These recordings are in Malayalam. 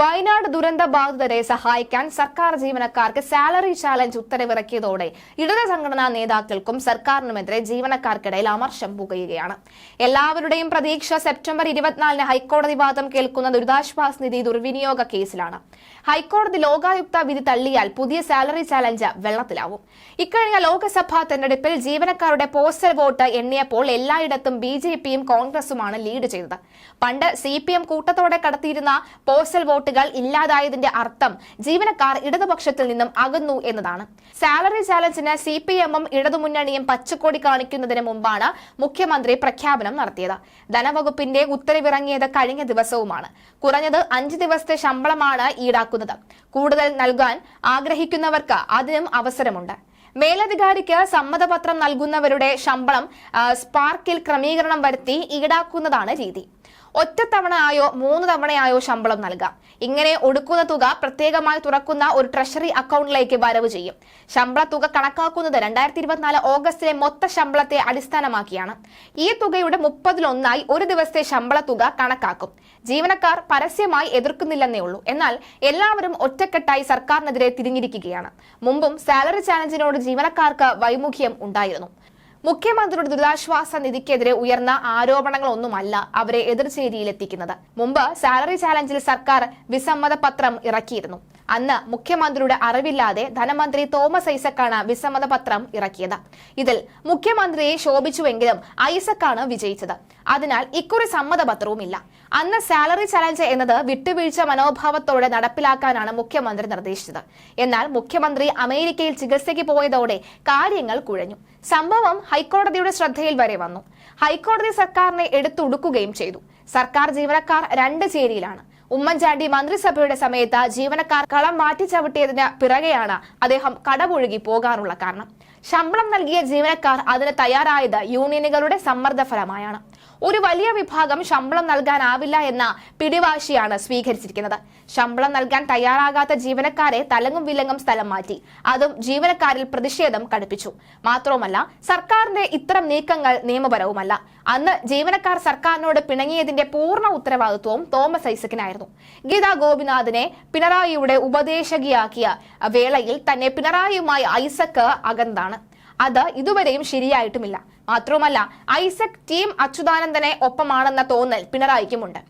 വയനാട് ദുരന്ത ബാധിതരെ സഹായിക്കാൻ സർക്കാർ ജീവനക്കാർക്ക് സാലറി ചാലഞ്ച് ഉത്തരവിറക്കിയതോടെ ഇടത് സംഘടനാ നേതാക്കൾക്കും സർക്കാരിനുമെതിരെ ജീവനക്കാർക്കിടയിൽ അമർഷം പുകയുകയാണ്. എല്ലാവരുടെയും പ്രതീക്ഷ സെപ്റ്റംബർ ഇരുപത്തിനാലിന് ഹൈക്കോടതി വാദം കേൾക്കുന്ന ദുരിതാശ്വാസ നിധി ദുർവിനിയോഗ കേസിലാണ്. ഹൈക്കോടതി ലോകായുക്ത വിധി തള്ളിയാൽ പുതിയ സാലറി ചാലഞ്ച് വെള്ളത്തിലാവും. ഇക്കഴിഞ്ഞ ലോക്സഭാ തെരഞ്ഞെടുപ്പിൽ ജീവനക്കാരുടെ പോസ്റ്റൽ വോട്ട് എണ്ണിയപ്പോൾ എല്ലായിടത്തും ബി കോൺഗ്രസുമാണ് ലീഡ് ചെയ്തത്. പണ്ട് സി കൂട്ടത്തോടെ കടത്തിയിരുന്ന പോസ്റ്റൽ വോട്ടുകൾ ഇല്ലാതായതിന്റെ അർത്ഥം ജീവനക്കാർ ഇടതുപക്ഷത്തിൽ നിന്നും അകന്നു എന്നതാണ്. സാലറി ചാലഞ്ചിന് സി പി എമ്മും ഇടതുമുന്നണിയും പച്ചക്കൊടി കാണിക്കുന്നതിന് മുമ്പാണ് മുഖ്യമന്ത്രി പ്രഖ്യാപനം നടത്തിയത്. ധനവകുപ്പിന്റെ ഉത്തരവിറങ്ങിയത് കഴിഞ്ഞ ദിവസവുമാണ്. കുറഞ്ഞത് അഞ്ച് ദിവസത്തെ ശമ്പളമാണ് ഈടാക്കുന്നത്. കൂടുതൽ നൽകാൻ ആഗ്രഹിക്കുന്നവർക്ക് അതിനും അവസരമുണ്ട്. മേലധികാരിക്ക് സമ്മതപത്രം നൽകുന്നവരുടെ ശമ്പളം സ്പാർക്കിൽ ക്രമീകരണം വരുത്തി ഈടാക്കുന്നതാണ് രീതി. ഒറ്റത്തവണയായോ മൂന്ന് തവണയായോ ശമ്പളം നൽകാം. ഇങ്ങനെ ഒടുക്കുന്ന തുക പ്രത്യേകമായി തുറക്കുന്ന ഒരു ട്രഷറി അക്കൗണ്ടിലേക്ക് വരവ് ചെയ്യും. ശമ്പള തുക കണക്കാക്കുന്നത് രണ്ടായിരത്തി ഇരുപത്തിനാല് ഓഗസ്റ്റിലെ മൊത്ത ശമ്പളത്തെ അടിസ്ഥാനമാക്കിയാണ്. ഈ തുകയുടെ മുപ്പതിലൊന്നായി ഒരു ദിവസത്തെ ശമ്പള തുക കണക്കാക്കും. ജീവനക്കാർ പരസ്യമായി എതിർക്കുന്നില്ലെന്നേ ഉള്ളൂ. എന്നാൽ എല്ലാവരും ഒറ്റക്കെട്ടായി സർക്കാരിനെതിരെ തിരിഞ്ഞിരിക്കുകയാണ്. മുമ്പും സാലറി ചാലഞ്ചിനോട് ജീവനക്കാർക്ക് വൈമുഖ്യം ഉണ്ടായിരുന്നു. മുഖ്യമന്ത്രിയുടെ ദുരിതാശ്വാസ നിധിക്കെതിരെ ഉയർന്ന ആരോപണങ്ങളൊന്നുമല്ല അവരെ എതിർചേരിയിലെത്തിക്കുന്നത് മുമ്പ് സാലറി ചാലഞ്ചിൽ സർക്കാർ വിസമ്മത പത്രം ഇറക്കിയിരുന്നു. അന്ന് മുഖ്യമന്ത്രിയുടെ അറിവില്ലാതെ ധനമന്ത്രി തോമസ് ഐസക്കാണ് വിസമ്മത പത്രം ഇറക്കിയത്. ഇതിൽ മുഖ്യമന്ത്രിയെ ശോഭിച്ചുവെങ്കിലും ഐസക്കാണ് വിജയിച്ചത്. അതിനാൽ ഇക്കുറി സമ്മതപത്രവുമില്ല. അന്ന് സാലറി ചലഞ്ച് എന്നത് വിട്ടുവീഴ്ച മനോഭാവത്തോടെ നടപ്പിലാക്കാനാണ് മുഖ്യമന്ത്രി നിർദ്ദേശിച്ചത്. എന്നാൽ മുഖ്യമന്ത്രി അമേരിക്കയിൽ ചികിത്സയ്ക്ക് പോയതോടെ കാര്യങ്ങൾ കുഴഞ്ഞു. സംഭവം ഹൈക്കോടതിയുടെ ശ്രദ്ധയിൽ വരെ വന്നു. ഹൈക്കോടതി സർക്കാരിനെ എടുത്തുടുക്കുകയും ചെയ്തു. സർക്കാർ ജീവനക്കാർ രണ്ട് ചേരിയിലാണ്. ഉമ്മൻചാണ്ടി മന്ത്രിസഭയുടെ സമയത്ത് ജീവനക്കാർ കളം മാറ്റി ചവിട്ടിയതിന് പിറകെയാണ് അദ്ദേഹം കടപുഴുകി പോകാനുള്ള കാരണം. ശമ്പളം നൽകിയ ജീവനക്കാർ അതിന് തയ്യാറായത് യൂണിയനുകളുടെ സമ്മർദ്ദ ഫലമായാണ് ഒരു വലിയ വിഭാഗം ശമ്പളം നൽകാനാവില്ല എന്ന പിടിവാശിയാണ് സ്വീകരിച്ചിരിക്കുന്നത്. ശമ്പളം നൽകാൻ തയ്യാറാകാത്ത ജീവനക്കാരെ തലങ്ങും വിലങ്ങും സ്ഥലം മാറ്റി. അതും ജീവനക്കാരിൽ പ്രതിഷേധം കടുപ്പിച്ചു. മാത്രവുമല്ല സർക്കാരിന്റെ ഇത്തരം നീക്കങ്ങൾ നിയമപരവുമല്ല. അന്ന് ജീവനക്കാർ സർക്കാരിനോട് പിണങ്ങിയതിന്റെ പൂർണ ഉത്തരവാദിത്വവും തോമസ് ഐസക്കിനായിരുന്നു. ഗീതാ ഗോപിനാഥിനെ പിണറായിയുടെ ഉപദേശകിയാക്കിയ വേളയിൽ തന്നെ പിണറായിയുമായി ഐസക്ക് അകന്താണ് അത് ഇതുവരെയും ശരിയായിട്ടുമില്ല. മാത്രവുമല്ല ഐസക് ടീം അച്യുതാനന്ദനെ ഒപ്പമാണെന്ന തോന്നൽ പിണറായിക്കുമുണ്ട്.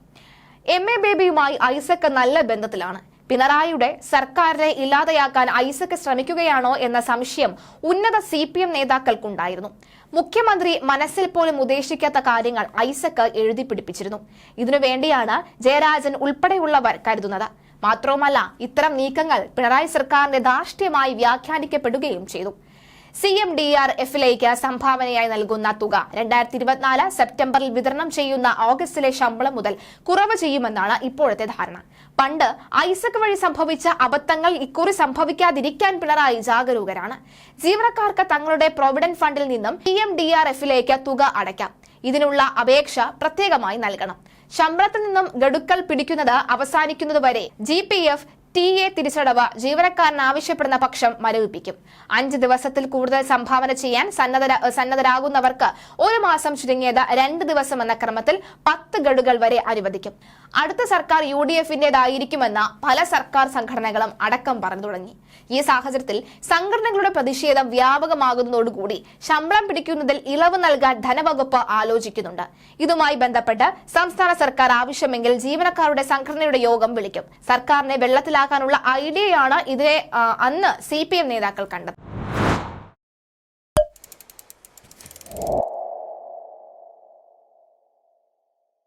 എം എ ബേബിയുമായി ഐസക് നല്ല ബന്ധത്തിലാണ്. പിണറായിയുടെ സർക്കാരിനെ ഇല്ലാതെയാക്കാൻ ഐസക് ശ്രമിക്കുകയാണോ എന്ന സംശയം ഉന്നത സി പി എം നേതാക്കൾക്കുണ്ടായിരുന്നു. മുഖ്യമന്ത്രി മനസ്സിൽ പോലും ഉദ്ദേശിക്കാത്ത കാര്യങ്ങൾ ഐസക് എഴുതി പിടിപ്പിച്ചിരുന്നു. ഇതിനു വേണ്ടിയാണ് ജയരാജൻ ഉൾപ്പെടെയുള്ളവർ കരുതുന്നത്. മാത്രവുമല്ല ഇത്തരം നീക്കങ്ങൾ പിണറായി സർക്കാരിന്റെ ധാർഷ്ട്യമായി വ്യാഖ്യാനിക്കപ്പെടുകയും ചെയ്തു. സി എം ഡി ആർ എഫിലേക്ക് സംഭാവനയായി നൽകുന്ന തുക രണ്ടായിരത്തി ഇരുപത്തിനാല് സെപ്റ്റംബറിൽ വിതരണം ചെയ്യുന്ന ഓഗസ്റ്റിലെ ശമ്പളം മുതൽ കുറവ് ചെയ്യുമെന്നാണ് ഇപ്പോഴത്തെ ധാരണ. പണ്ട് ഐസക് വഴി സംഭവിച്ച അബദ്ധങ്ങൾ ഇക്കുറി സംഭവിക്കാതിരിക്കാൻ പിണറായി ജാഗരൂകരാണ്. ജീവനക്കാർക്ക് തങ്ങളുടെ പ്രൊവിഡന്റ് ഫണ്ടിൽ നിന്നും പി എം ഡി ആർ എഫിലേക്ക് തുക അടയ്ക്കാം. ഇതിനുള്ള അപേക്ഷ പ്രത്യേകമായി നൽകണം. ശമ്പളത്തിൽ നിന്നും ഗഡുക്കൾ പിടിക്കുന്നത് അവസാനിക്കുന്നതുവരെ G P F T A തിരിച്ചടവ് ജീവനക്കാരൻ ആവശ്യപ്പെടുന്ന പക്ഷം മരവിപ്പിക്കും. അഞ്ച് ദിവസത്തിൽ കൂടുതൽ സംഭാവന ചെയ്യാൻ സന്നദ്ധ സന്നദ്ധരാകുന്നവർക്ക് ഒരു മാസം ചുരുങ്ങിയത് രണ്ട് ദിവസം എന്ന ക്രമത്തിൽ പത്ത് ഗഡുകൾ വരെ അനുവദിക്കും. അടുത്ത സർക്കാർ യു ഡി എഫിന്റേതായിരിക്കുമെന്ന് പല സർക്കാർ സംഘടനകളും അടക്കം പറഞ്ഞു തുടങ്ങി. ഈ സാഹചര്യത്തിൽ സംഘടനകളുടെ പ്രതിഷേധം വ്യാപകമാകുന്നതോടുകൂടി ശമ്പളം പിടിക്കുന്നതിൽ ഇളവ് നൽകാൻ ധനവകുപ്പ് ആലോചിക്കുന്നുണ്ട്. ഇതുമായി ബന്ധപ്പെട്ട് സംസ്ഥാന സർക്കാർ ആവശ്യമെങ്കിൽ ജീവനക്കാരുടെ സംഘടനയുടെ യോഗം വിളിക്കും. സർക്കാരിനെ വെള്ളത്തിലാക്കാനുള്ള ഐഡിയയാണ് ഇതിനെ അന്ന് സി നേതാക്കൾ കണ്ടത്.